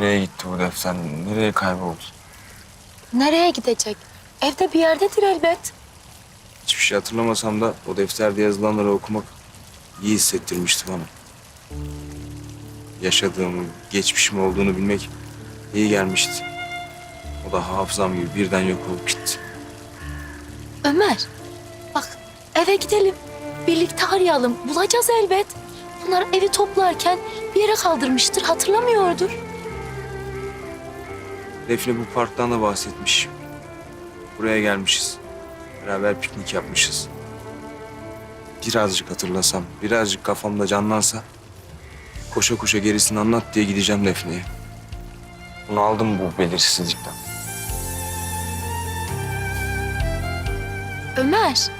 Nereye gitti bu defter? Nereye kayboldu? Nereye gidecek? Evde bir yerdedir elbet. Hiçbir şey hatırlamasam da o defterde yazılanları okumak iyi hissettirmişti bana. Yaşadığımı, geçmişim olduğunu bilmek iyi gelmişti. O da hafızam gibi birden yok olup gitti. Ömer, bak eve gidelim. Birlikte arayalım. Bulacağız elbet. Bunlar evi toplarken bir yere kaldırmıştır. Hatırlamıyordur. Defne bu parktan da bahsetmiş. Buraya gelmişiz. Beraber piknik yapmışız. Birazcık hatırlasam, birazcık kafamda canlansa... ...koşa koşa gerisini anlat diye gideceğim Defne'ye. Bunu aldım bu belirsizlikten. Ömer,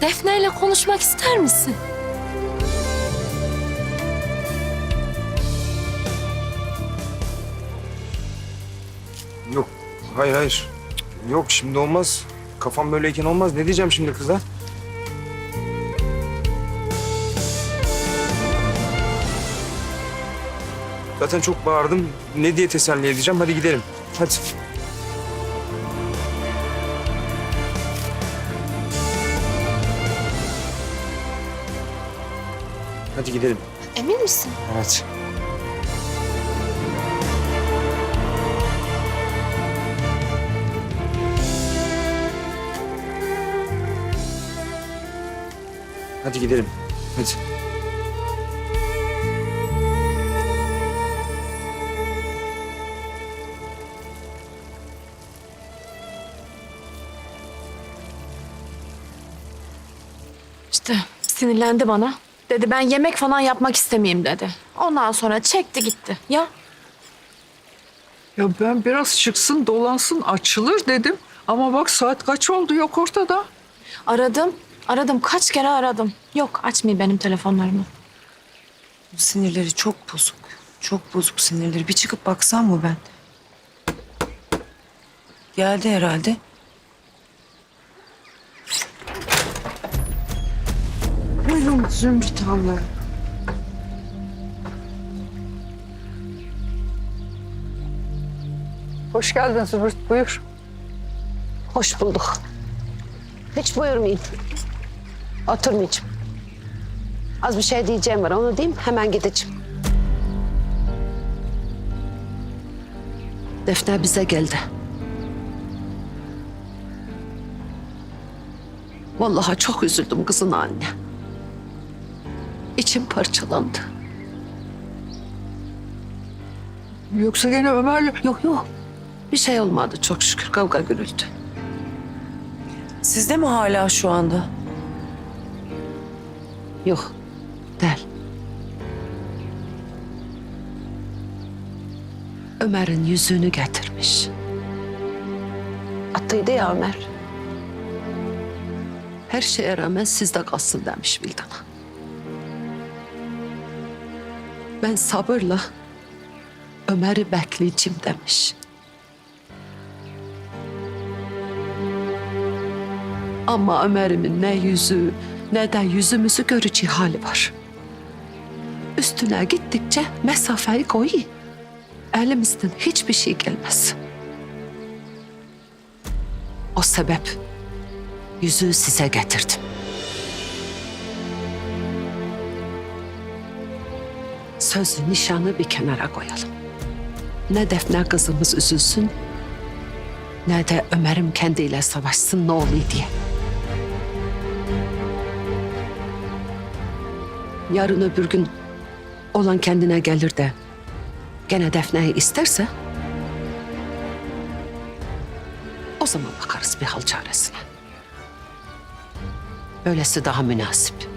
Defne ile konuşmak ister misin? Hayır hayır. Yok şimdi olmaz. Kafam böyleyken olmaz. Ne diyeceğim şimdi kıza? Zaten çok bağırdım. Ne diye teselli edeceğim? Hadi gidelim. Hadi. Hadi gidelim. Emin misin? Evet. Hadi gidelim. Hadi. İşte sinirlendi bana. Dedi ben yemek falan yapmak istemeyeyim dedi. Ondan sonra çekti gitti. Ya Ya ben biraz çıksın dolansın açılır dedim. Ama bak saat kaç oldu yok ortada. aradım. Aradım kaç kere aradım. Yok açmıyor benim telefonlarımı. Sinirleri çok bozuk. Çok bozuk sinirleri. Bir çıkıp baksam mı ben? Geldi herhalde. Buyurun Zümrüt abla. Hoş geldin Zümrüt buyur. Hoş bulduk. Hiç buyurmayın. Oturmayacağım. Az bir şey diyeceğim var onu diyeyim hemen gideceğim. Defne bize geldi. Vallahi çok üzüldüm kızın anne. İçim parçalandı. Yoksa gene Ömer'le... Yok yok. Bir şey olmadı çok şükür kavga gürültü. Sizde mi hala şu anda? Yok. Değil. Ömer'in yüzüğünü getirmiş. Attıydı ya Ömer. Her şeye rağmen sizde kalsın demiş Vildan'a. Ben sabırla Ömer'i bekleyeceğim demiş. Ama Ömer'imin ne yüzü ne de yüzümüzü göreceği hali var. Üstüne gittikçe mesafeyi koy. Elimizden hiçbir şey gelmez. O sebep yüzüğü size getirdim. Sözü, nişanı bir kenara koyalım. Ne Defne kızımız üzülsün, ne de Ömer'im kendiyle savaşsın ne oluyor diye. Yarın öbür gün olan kendine gelir de gene Defne'yi isterse o zaman bakarız bir hal çaresine. Böylesi daha münasip.